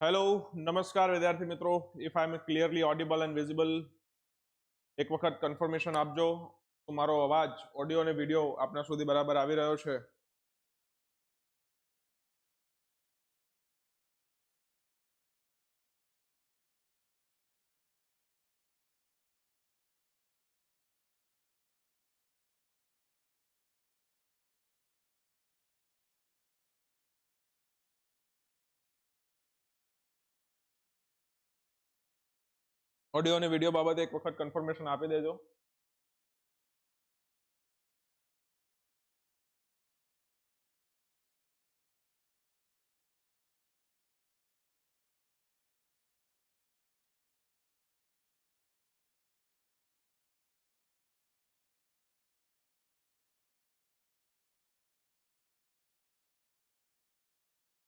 Hello નમસ્કાર વિદ્યાર્થી મિત્રો. If I am clearly audible and visible એક વખત કન્ફર્મેશન આપજો. તો મારો અવાજ ઓડિયો અને વીડિયો આપના સુધી બરાબર આવી રહ્યો છે. ઓડિયો અને વીડિયો બાબતે એક વખત કન્ફર્મેશન આપી દેજો.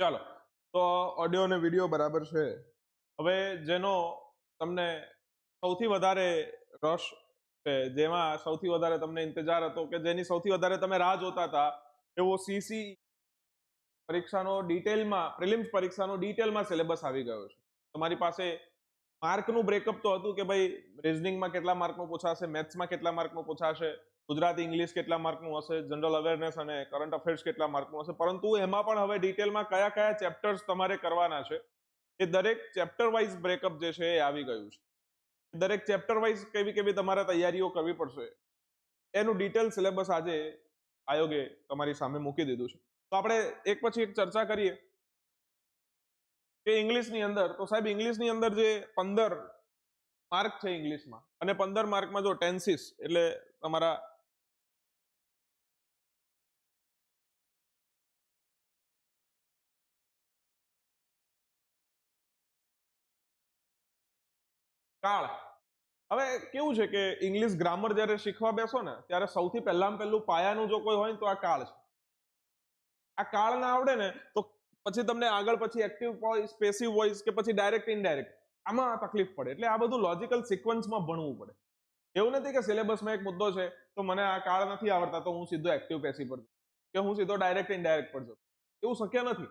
ચાલો. તો ઓડિયો અને વીડિયો બરાબર છે. હવે જેનો તમને સૌથી વધારે રસ છે, જેમાં સૌથી વધારે તમને ઇંતજાર હતો કે જેની સૌથી વધારે તમે રાહ જોતા હતા, એવો સીસી પરીક્ષાનો ડિટેલમાં, પ્રિલિમ્સ પરીક્ષાનો ડિટેલમાં સિલેબસ આવી ગયો છે. તમારી પાસે માર્કનું બ્રેકઅપ તો હતું કે ભાઈ, રિઝનિંગમાં કેટલા માર્કનું પૂછાશે, મેથ્સમાં કેટલા માર્કનું પૂછાશે, ગુજરાતી, ઇંગ્લિશ કેટલા માર્કનું હશે, જનરલ અવેરનેસ અને કરંટ અફેર્સ કેટલા માર્કનું હશે, પરંતુ એમાં પણ હવે ડિટેલમાં કયા કયા ચેપ્ટર્સ તમારે કરવાના છે એ દરેક ચેપ્ટર વાઇઝ બ્રેકઅપ જે છે એ આવી ગયું છે. દરેક ચેપ્ટર વાઇઝ કેવી કેવી તમારે તૈયારીઓ કરવી પડશે. એનું ડિટેલ સિલેબસ આજે આયોગે તમારી સામે મૂકી દીધું છે. તો આપણે એક પછી એક ચર્ચા કરીએ. કે ઇંગ્લિશની અંદર, તો સાહેબ ઇંગ્લિશની અંદર જે પંદર માર્ક છે ઇંગ્લિશમાં, અને પંદર માર્કમાં જો ટેન્સીસ એટલે તમારા કાળ. હવે કેવું છે કે ઇંગ્લિશ ગ્રામર જ્યારે શીખવા બેસો ને, ત્યારે સૌથી પહેલામાં પહેલું પાયાનું જો કોઈ હોય ને તો આ કાળ છે. આ કાળ ના આવડે ને તો પછી તમને આગળ પછી એક્ટિવ વોઇસ પેસિવ વોઇસ કે પછી ડાયરેક્ટ ઇનડાયરેક્ટ આમાં તકલીફ પડે. એટલે આ બધું લોજિકલ સિક્વન્સમાં ભણવું પડે. એવું નથી કે સિલેબસમાં એક મુદ્દો છે, તો મને આ કાળ નથી આવડતા, તો હું સીધો એક્ટિવ પેસી પર કે હું સીધો ડાયરેક્ટ ઇનડાયરેક્ટ પર જાઉં. એવું શક્ય નથી.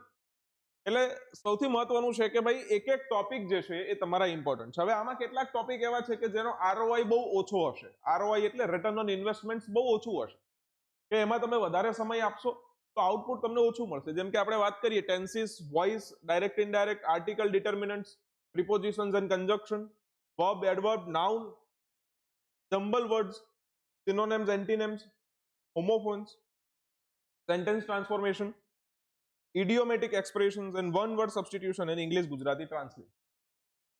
એટલે સૌથી મહત્વનું છે કે ભાઈ એક એક ટોપિક જે છે એ તમારા ઇમ્પોર્ટન્ટ છે. હવે આમાં કેટલાક ટોપિક એવા છે કે જેનો આરઓઆઈ બહુ ઓછો હશે. આરઓઆઈ એટલે રિટર્ન ઓન ઇન્વેસ્ટમેન્ટ બહુ ઓછું હશે. કે એમાં તમે વધારે સમય આપશો તો આઉટપુટ તમને ઓછું મળશે. જેમ કે આપણે વાત કરીએ tenses voice direct indirect article determinants prepositions and conjunction verb adverb noun jumble words synonyms antonyms homophones sentence transformation idiomatic expressions and one word substitution and English Gujarati translation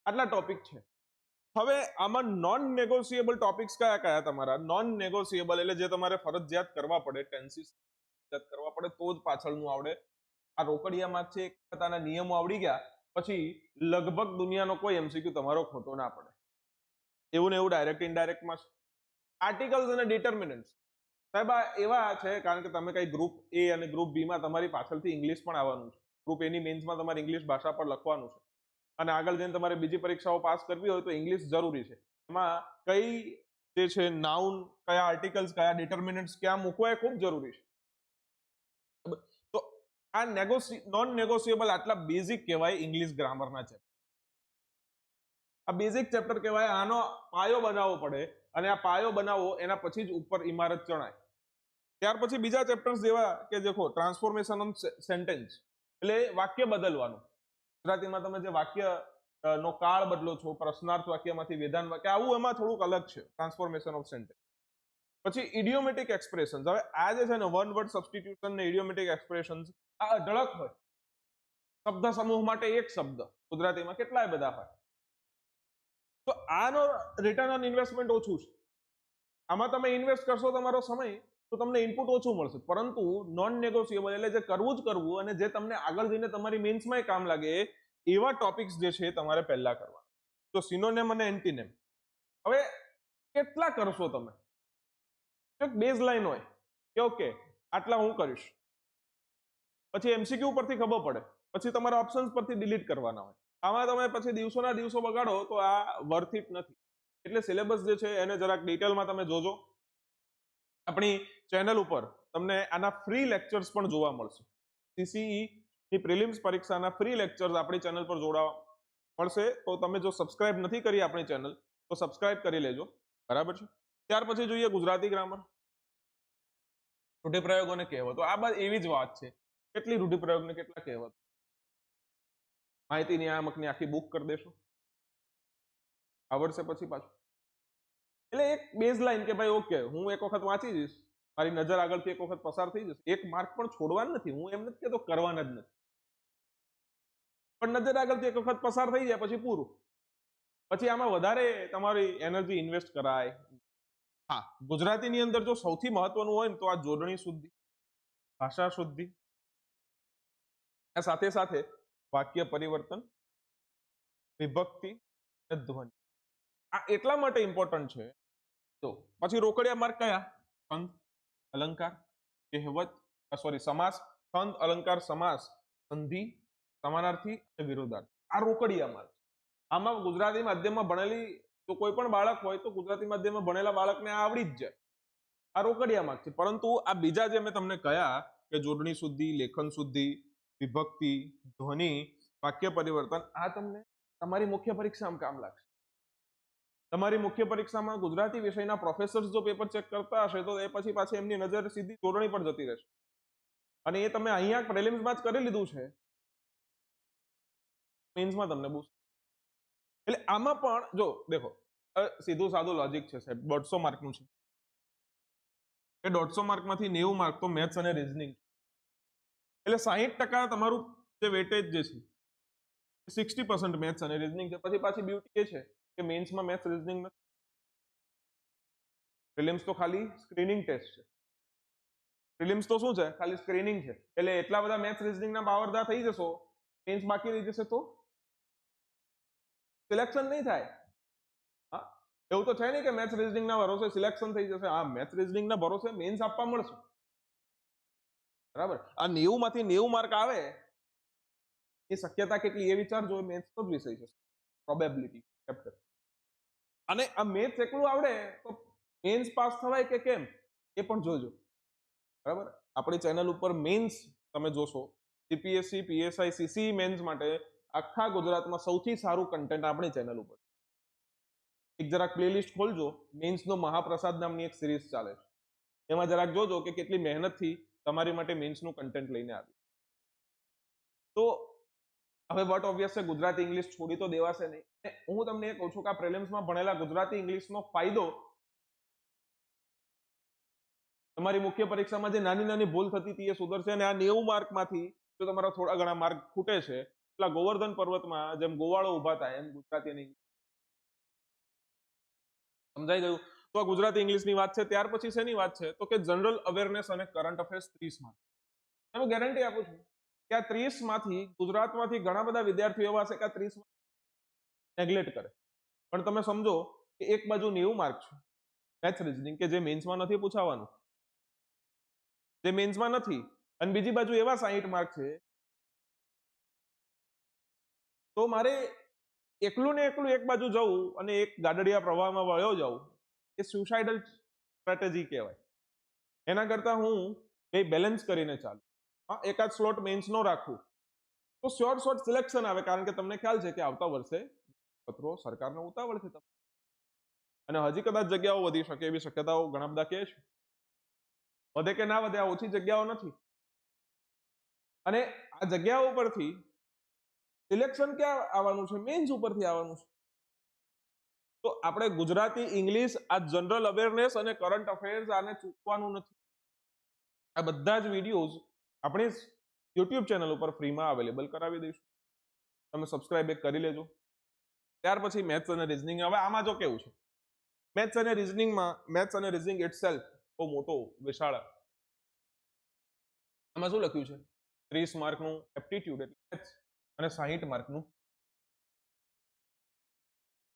આટલા ટોપિક છે. હવે આમાં નોન નેગોશિયેબલ ટોપિક્સ કયા કયા તમારા? Non negotiable એટલે જે તમારે ફરજિયાત કરવા પડે ટેન્સીસ કરવા પડે, તો જ પાછળનું આવડે. આ રોકડિયામાં છે વખત નિયમો આવડી ગયા. પછી લગભગ દુનિયાનો કોઈ એમસીક્યુ તમારો ખોટો ના પડે. એવું ને એવું ડાયરેક્ટ ઇનડાયરેક્ટમાં છે આર્ટિકલ્સ અને ડિટર્મિનન્ટ્સ સાહેબ, આ એવા છે, કારણ કે તમે કઈ ગ્રુપ એ અને ગ્રુપ બી માં તમારી પાછળથી ઇંગ્લિશ પણ આવવાનું છે. ગ્રુપ એની મેન્સમાં તમારે ઇંગ્લિશ ભાષા પર લખવાનું છે. અને આગળ જઈને તમારે બીજી પરીક્ષાઓ પાસ કરવી હોય તો ઇંગ્લિશ જરૂરી છે. એમાં કઈ જે છે નાઉન કયા આર્ટિકલ્સ કયા ડિટર્મિનન્ટ્સ ક્યાં મૂકવા એ ખૂબ જરૂરી છે. તો આ નેગોસી નોન નેગોશિયેબલ આટલા બેઝિક કહેવાય ઇંગ્લિશ ગ્રામરના છે આ બેઝિક ચેપ્ટર કહેવાય, આનો પાયો બનાવવો પડે અને આ પાયો બનાવો, એના પછી જ ઉપર ઇમારત ચણાય. ત્યાર પછી બીજા ચેપ્ટર્સ જેવા કે દેખો ટ્રાન્સફોર્મેશન ઓફ સેન્ટેન્સ એટલે વાક્ય બદલવાનું. ગુજરાતીમાં તમે જે વાક્ય નો કાળ બદલો છો, પ્રશ્નાર્થ વાક્યમાંથી વેદાંત વાક્ય આવું એમાં થોડુંક અલગ છે ટ્રાન્સફોર્મેશન ઓફ સેન્ટેન્સ પછી ઇડિયોમેટિક એક્સપ્રેશન હવે આ જે છે ને વન વર્ડ સબસ્ટિટ્યુશન ને ઇડિયોમેટિક એક્સપ્રેશન આ અઢળક હોય. શબ્દ સમૂહ માટે એક શબ્દ. ગુજરાતીમાં કેટલાય બધા હોય. તો આનો રિટર્ન ઓન ઇન્વેસ્ટમેન્ટ ઓછું છે. આમાં તમે ઇન્વેસ્ટ કરશો તમારો સમય, તો તમને ઇનપુટ ઓછું મળશે. પરંતુ નોન નેગોશિયેબલ એટલે જે કરવું જ કરવું અને જે તમને આગળ જઈને તમારી મેન્સમાંય કામ લાગે, એવા ટોપિક્સ જે છે તમારે પહેલા કરવા તો સિનોનેમ અને એન્ટીનેમ હવે કેટલા કરશો તમે? એક બેઝ લાઈન હોય કે ઓકે આટલા હું કરીશ. પછી એમસીક્યુ પરથી ખબર પડે. પછી તમારા ઓપ્શન્સ પરથી ડિલીટ કરવાના હોય. આમાં તમે પછી દિવસોના દિવસો બગાડો તો આ વર્થ ઇટ નથી. એટલે સિલેબસ જે છે એને જરાક ડિટેલમાં તમે જોજો. આપણી ચેનલ ઉપર તમને આના ફ્રી લેક્ચર્સ પણ જોવા મળશે. સીસીઈ ની પ્રિલિમ્સ પરીક્ષાના ફ્રી લેક્ચર્સ આપણી ચેનલ પર જોડાવા મળશે. તો તમે જો સબસ્ક્રાઇબ નથી કરી આપણી ચેનલ તો સબસ્ક્રાઇબ કરી લેજો. બરાબર છે? ત્યાર પછી જોઈએ ગુજરાતી ગ્રામર રૂઢિપ્રયોગો અને કહેવતો. આ બાદ એવી જ વાત છે. કેટલી રૂઢિપ્રયોગ ને કેટલા કહેવતો. માહિતી નિયામકની આખી બુક કરી દેશો. આવડશે પછી પાછું. એટલે એક બેઝ લાઈન કે ભાઈ ઓકે હું એક વખત વાંચી જઈશ, મારી નજર આગળથી એક વખત પસાર થઈ જશે. એક માર્ક પણ છોડવાનું નથી, હું એમ નથી કહેતો કરવાના જ નથી. પણ નજર આગળથી એક વખત પસાર થઈ જાય, પછી પૂરું. પછી આમાં વધારે તમારી એનર્જી ઇન્વેસ્ટ કરાય. હા, ગુજરાતીની અંદર જો સૌથી મહત્વનું હોય ને, તો આ જોડણી શુદ્ધિ, ભાષા શુદ્ધિ. સાથે સાથે વાક્ય પરિવર્તન, વિભક્તિ અને ધ્વનિ. આ એટલા માટે ઇમ્પોર્ટન્ટ છે. તો પછી રોકડિયા માર્ક કયા? છંદ અલંકાર, કહેવત સોરી સમાસ છંદ અલંકાર, સમાસ, સંધિ, સમાનાર્થી અને વિરોધાર્થી. આ રોકડિયા માર્ક આમાં ગુજરાતી માધ્યમમાં ભણેલી તો કોઈ પણ બાળક હોય તો ગુજરાતી માધ્યમમાં ભણેલા બાળકને આ આવડી જ જાય. આ રોકડિયા માર્ક છે. પરંતુ આ બીજા જે મેં તમને કયા કે જોડણી શુદ્ધિ, લેખન શુદ્ધિ વિભક્તિ, ધ્વનિ, વાક્ય પરિવર્તન, આ તમને તમારી મુખ્ય પરીક્ષામાં કામ લાગશે. તમારી મુખ્ય પરીક્ષામાં ગુજરાતી વિષયના પ્રોફેસર્સ જો પેપર ચેક કરતા હશે, તો એ પછી પાછી એમની નજર સીધી જોડણી પર જતી રહેશે. અને એ તમે અહીંયા પ્રેલિમ્સમાં જ કરી લીધું છે. મેન્સમાં તમને બહુ એટલે આમાં પણ, જો દેખો સીધું સાદું લોજિક છે સાહેબ, દોઢસો માર્કનું છે. એ દોઢસો માર્કમાંથી નેવું માર્ક તો મેથ્સ અને રિઝનિંગ એટલે સાહીઠ ટકા તમારું જે વેટેજ જે છે સિક્સટી પર્સન્ટ મેથ્સ અને રિઝનિંગ છે. પછી પાછી બ્યુટી એ છે કે મેન્સમાં મેથ્સ રિઝનિંગ નથી પ્રિલિમ્સ તો ખાલી સ્ક્રીનિંગ ટેસ્ટ છે. પ્રિલિમ્સ તો શું છે? ખાલી સ્ક્રીનિંગ છે. એટલે એટલા બધા મેથ્સ રિઝનિંગના બાવરદા થઈ જશો મેન્સ બાકી રહી જશે તો સિલેક્શન નહીં થાય. હા, એવું તો છે નહીં કે મેથ્સ રિઝનિંગના ભરોસે સિલેક્શન થઈ જશે. હા મેથ્સ રિઝનિંગ ના ભરોસે મેન્સ આપવા મળશે. બરાબર? આ નેવું માંથી નેવું માર્ક આવે, એ શક્યતા કેટલી? એ વિચારજો મેથ્સ તો જ વિષય છે. પ્રોબેબિલિટી ચેપ્ટર અને આ મેથ્સ એકલું આવડે તો મેન્સ પાસ થવાય કે કેમ? એ પણ જોજો. બરાબર? આપણી ચેનલ ઉપર મેન્સ તમે જોશો સીપીએસસી પીએસઆઈ સીસી મેન્સ માટે આખા ગુજરાતમાં સૌથી સારું કન્ટેન્ટ આપણી ચેનલ ઉપર એક જરાક પ્લેલિસ્ટ ખોલજો મેન્સનો મહાપ્રસાદ નામની એક સિરીઝ ચાલે છે. એમાં જરાક જોજો કે કેટલી મહેનતથી તમારી માટે મેન્સનું કન્ટેન્ટ લઈને આવી. તો, હવે વટ ઓબ્વિયસ છે, ગુજરાતી ઇંગ્લિશ છોડી તો દેવાશે નહીં. હું તમને એ કહું છું કે આ પ્રિલિમ્સમાં ભણેલા ગુજરાતી ઇંગ્લિશનો ફાયદો તમારી મુખ્ય પરીક્ષામાં જે નાની નાની ભૂલ થતી હતી એ સુધરશે અને આ નેવું માર્કમાંથી જો તમારા થોડા ઘણા માર્ક ખૂટે છે એટલા ગોવર્ધન પર્વતમાં જેમ ગોવાળો ઊભા થાય એમ ગુજરાતી સમજાઈ ગયું? તો આ ગુજરાતી ઇંગ્લિશની વાત છે, ત્યાર પછી શેની વાત છે? તો કે જનરલ અવેરનેસ અને કરંટ અફેર્સ ત્રીસમાં હું ગેરંટી આપું છું કે આ ત્રીસમાંથી ગુજરાતમાંથી ઘણા બધા વિદ્યાર્થીઓ એવા છે કે આ ત્રીસમાં નેગ્લેક્ટ કરે. પણ તમે સમજો કે એક બાજુ નેવું માર્ક છે. મેથ્સ રિઝનિંગ કે જે મેન્સમાં નથી પૂછાવાનું. જે મેન્સમાં નથી અને બીજી બાજુ એવા સાહીઠ માર્ક છે. તો મારે એકલું ને એકલું એક બાજુ જવું અને એક ગાડડિયા પ્રવાહમાં વળ્યો જવું. એ સુસાઇડલ સ્ટ્રેટેજી કહેવાય. એના કરતા હું બે બેલેન્સ કરીને ચાલું. હા, એકાદ સ્લોટ મેન્સનો રાખું. તો શ્યોર શોર્ટ સિલેક્શન આવે, કારણ કે તમને ખ્યાલ છે કે આવતા વર્ષે પત્રો સરકારનો ઉતાવળ છે અને હજી કદાચ જગ્યાઓ વધી શકે એવી શક્યતાઓ ઘણા બધા કહે છે. વધે કે ના વધે આ ઓછી જગ્યાઓ નથી. અને આ જગ્યાઓ પરથી સિલેક્શન ક્યાં આવવાનું છે? મેન્સ ઉપરથી આવવાનું છે. તો આપણે ગુજરાતી, ઇંગ્લિશ, આ જનરલ અવેરનેસ અને કરંટ અફેર્સ આને ચૂકવાનું નથી. આ બધા જ વિડીયોઝ આપણી યુટ્યુબ ચેનલ ઉપર ફ્રીમાં અવેલેબલ કરાવી દઈશું. તમે સબસ્ક્રાઇબ કરી લેજો. ત્યાર પછી મેથ્સ અને રિઝનિંગ હવે આમાં જો કેવું છે. મેથ્સ અને રિઝનિંગમાં મેથ્સ અને રિઝનિંગ ઇટ સેલ્ફ બહુ મોટો વિશાળ આમાં શું લખ્યું છે? ત્રીસ માર્કનું એપ્ટિટ્યુડ એટલે અને સાહીઠ માર્કનું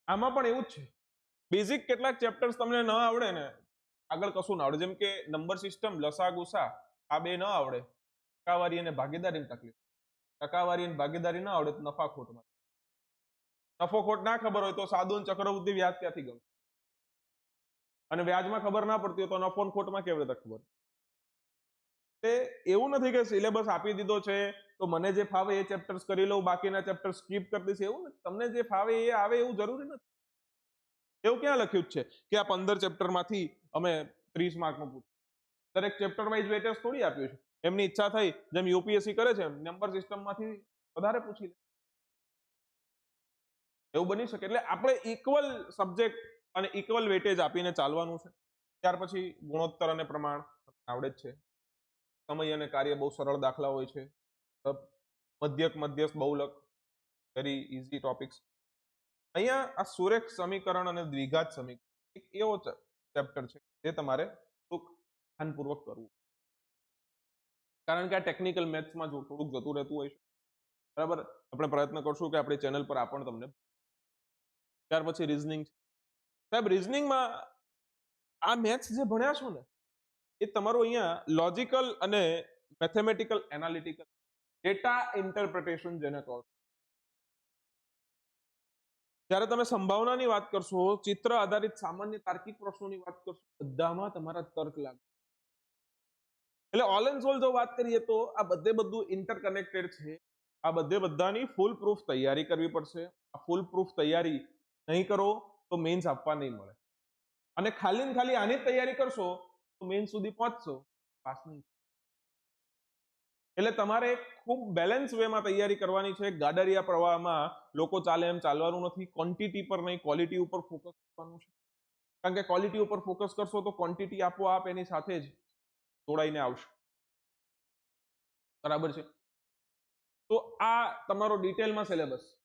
આમાં પણ એવું જ છે. બેઝિક કેટલાક ચેપ્ટર્સ તમને ન આવડે ને, આગળ કશું ના આવડે. જેમ કે નંબર સિસ્ટમ લસા ગુસા આ બે ન આવડે. ટકાવારી અને ભાગીદારીની તકલીફ. ટકાવારી અને ભાગીદારી ના આવડે તો નફા ખોટમાં નફો ખોટ ના ખબર હોય તો સાદું અને ચક્રવૃદ્ધિ વ્યાજ ક્યાંથી ગમે? અને વ્યાજમાં ખબર ના પડતી હોય તો નફો ખોટમાં કેવી રીતે ખબર? તે એવું નથી કે સિલેબસ આપી દીધો છે તો મને જે ફાવે એ ચેપ્ટર્સ કરી લઉં, બાકીના ચેપ્ટર સ્કીપ કરી દઈશ, એવું તમને જે ફાવે એ આવે એવું જરૂરી નથી. એવું ક્યાં લખ્યું જ છે કે આ પંદર ચેપ્ટરમાંથી અમે ત્રીસ માર્કનું પૂછ્યું. દરેક ચેપ્ટર વાઇઝ વેટેજ થોડી આપ્યું છે. એમની ઈચ્છા થઈ, જેમ યુપીએસસી કરે છે નંબર સિસ્ટમમાંથી વધારે પૂછી લે. એવું બની શકે. એટલે આપણે ઇક્વલ સબ્જેક્ટ અને ઇક્વલ વેટેજ આપીને ચાલવાનું છે. ત્યાર પછી ગુણોત્તર અને પ્રમાણ. આવડે જ છે. સમય અને કાર્ય બહુ સરળ દાખલા હોય છે. મધ્યક મધ્યસ્થ બહુલક વેરી ઇઝી ટોપિક્સ અહીંયા આ સુરેખ સમીકરણ અને દ્વિઘાત સમીકરણ એક એવો ચેપ્ટર છે જે તમારે ટૂંક ધ્યાનપૂર્વક કરવું. કારણ કે આ ટેકનિકલ મેથ્સમાં જો થોડુંક જતું રહેતું હોય છે, બરાબર? આપણે પ્રયત્ન કરશું કે આપણી ચેનલ પર આ પણ તમને ત્યાર પછી રિઝનિંગ છે. સાહેબ રિઝનિંગમાં આ મેથ્સ જે ભણ્યા છો ને, એ તમારું અહીંયા લોજિકલ અને મેથેમેટિકલ એનાલિટિકલ ડેટા ઇન્ટરપ્રિટેશન જેને કહો જ્યારે તમે સંભાવનાની વાત કરશો, ચિત્ર આધારિત સામાન્ય તાર્કિક પ્રશ્નોની વાત કરશો, બધામાં તમારા તર્ક લાગે. એટલે ઓલ એન્ડ સોલ જો વાત કરીએ તો આ બધે બધું ઇન્ટરકનેક્ટેડ છે. આ બધે બધાની ફૂલ પ્રૂફ તૈયારી કરવી પડશે. આ ફૂલ પ્રૂફ તૈયારી નહીં કરો તો મેન્સ આપવા નહીં મળે. અને ખાલી ને ખાલી આની તૈયારી કરશો તો મેન્સ સુધી પહોંચશો. પાસ નહીં એટલે તમારે ખૂબ બેલેન્સ વેમાં તૈયારી કરવાની છે. ગાડરિયા પ્રવાહમાં લોકો ચાલે એમ ચાલવાનું નથી. ક્વોન્ટિટી પર નહીં ક્વોલિટી ઉપર ફોકસ કરવાનું છે. કારણ કે ક્વોલિટી ઉપર ફોકસ કરશો તો ક્વોન્ટિટી આપોઆપ એની સાથે જ જોડાઈને આવશે. બરાબર છે? તો આ તમારો ડિટેલમાં સિલેબસ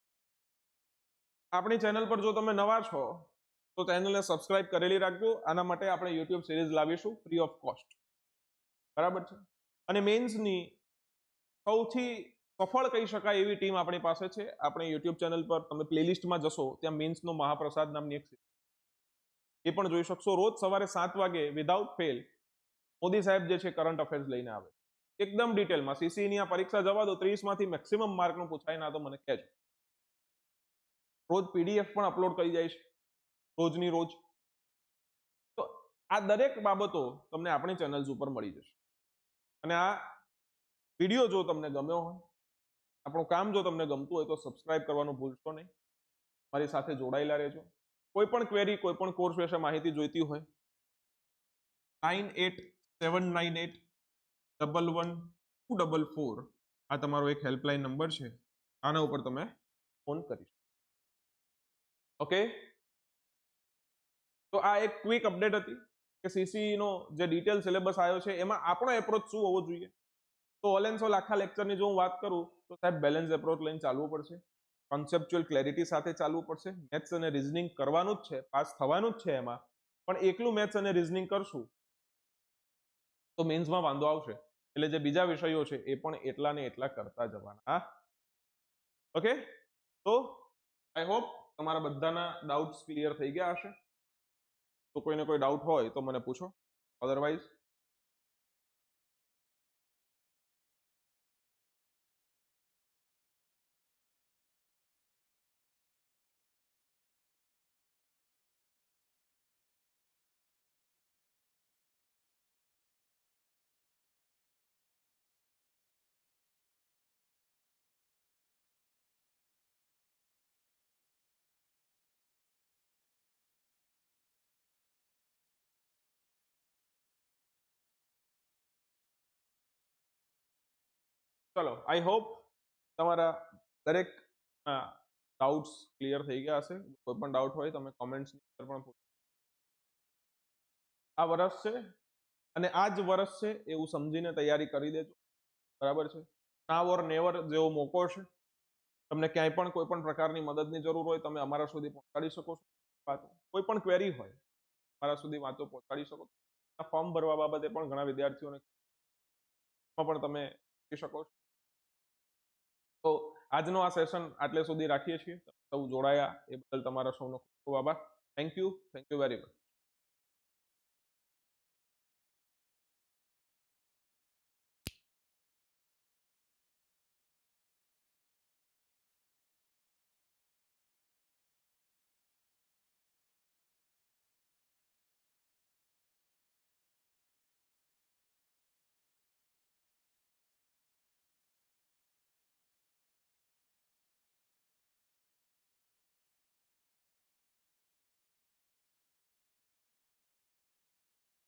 આપણી ચેનલ પર જો તમે નવા છો, તો ચેનલને સબસ્ક્રાઇબ કરેલી રાખજો. આના માટે આપણે યુટ્યુબ સિરીઝ લાવીશું ફ્રી ઓફ કોસ્ટ બરાબર છે? અને મેન્સની સૌથી સફળ કહી શકાય એવી ટીમ આપણી પાસે છે. આપણે યુટ્યુબ ચેનલ પર તમે પ્લેલિસ્ટમાં જશો, ત્યાં મીન્સનો મહાપ્રસાદ નામની એક એ પણ જોઈ શકશો. રોજ સવારે સાત વાગે વિધાઉટ ફેલ મોદી સાહેબ જે છે કરંટ અફેર્સ લઈને આવે એકદમ ડિટેલમાં સીસીની આ પરીક્ષા જવા દો, ત્રીસમાંથી મેક્સિમમ માર્કનું પૂછાય ના તો મને કહેજો રોજ પીડીએફ પણ અપલોડ કરી જાય છે, રોજની રોજ. તો આ દરેક બાબતો તમને આપણી ચેનલ્સ ઉપર મળી જશે. અને આ વીડિયો જો તમને ગમ્યો હોય, આપણું કામ જો તમને ગમતું હોય તો સબસ્ક્રાઇબ કરવાનું ભૂલશો નહીં. મારી સાથે જોડાયેલા રહેજો. કોઈ પણ ક્વેરી કોઈ પણ કોર્સ વિશે માહિતી જોઈતી હોય nine eight seven nine eight double one two double four આ તમારો એક હેલ્પલાઇન નંબર છે. આના ઉપર તમે ફોન કરી ઓકે તો આ એક ક્વિક અપડેટ હતી કે સીસીનો જે ડિટેલ સિલેબસ આવ્યો છે, એમાં આપણો એપ્રોચ શું હોવો જોઈએ? તો ઓલ એન્ડ સોલ આખા લેક્ચરની જો હું વાત કરું, તો સાહેબ બેલેન્સ એપ્રોચ લઈને ચાલવું પડશે. કોન્સેપ્ચ્યુઅલ ક્લેરિટી સાથે ચાલવું પડશે. મેથ્સ અને રિઝનિંગ કરવાનું જ છે પાસ થવાનું જ છે એમાં. પણ એકલું મેથ્સ અને રિઝનિંગ કરશું, તો મેન્સમાં વાંધો આવશે. એટલે જે બીજા વિષયો છે, એ પણ એટલા ને એટલા કરતા જવાના. ઓકે તો આઈ હોપ તમારા બધાના ડાઉટ્સ ક્લિયર થઈ ગયા હશે. તો કોઈને કોઈ ડાઉટ હોય તો મને પૂછો. અધરવાઇઝ ચલો આઈ હોપ તમારા દરેક ડાઉટ્સ ક્લિયર થઈ ગયા હશે. કોઈ પણ ડાઉટ હોય, તમે કોમેન્ટ્સની અંદર પણ આ વર્ષ છે અને આ જ વર્ષ છે એવું સમજીને તૈયારી કરી દેજો. બરાબર છે? નાવ ઓર નેવર જેવો મોકો છે. તમને ક્યાંય પણ કોઈ પણ પ્રકારની મદદની જરૂર હોય, તમે અમારા સુધી પહોંચાડી શકો છો. વાતો કોઈ પણ ક્વેરી હોય, અમારા સુધી વાતો પહોંચાડી શકો ફોર્મ ભરવા બાબતે પણ ઘણા વિદ્યાર્થીઓને પણ તમે કહી શકો છો. તો આજનો આ સેશન આટલે સુધી રાખીએ છીએ. સૌ જોડાયા. એ બદલ તમારા સૌનો ખૂબ ખૂબ આભાર. Thank you thank you very much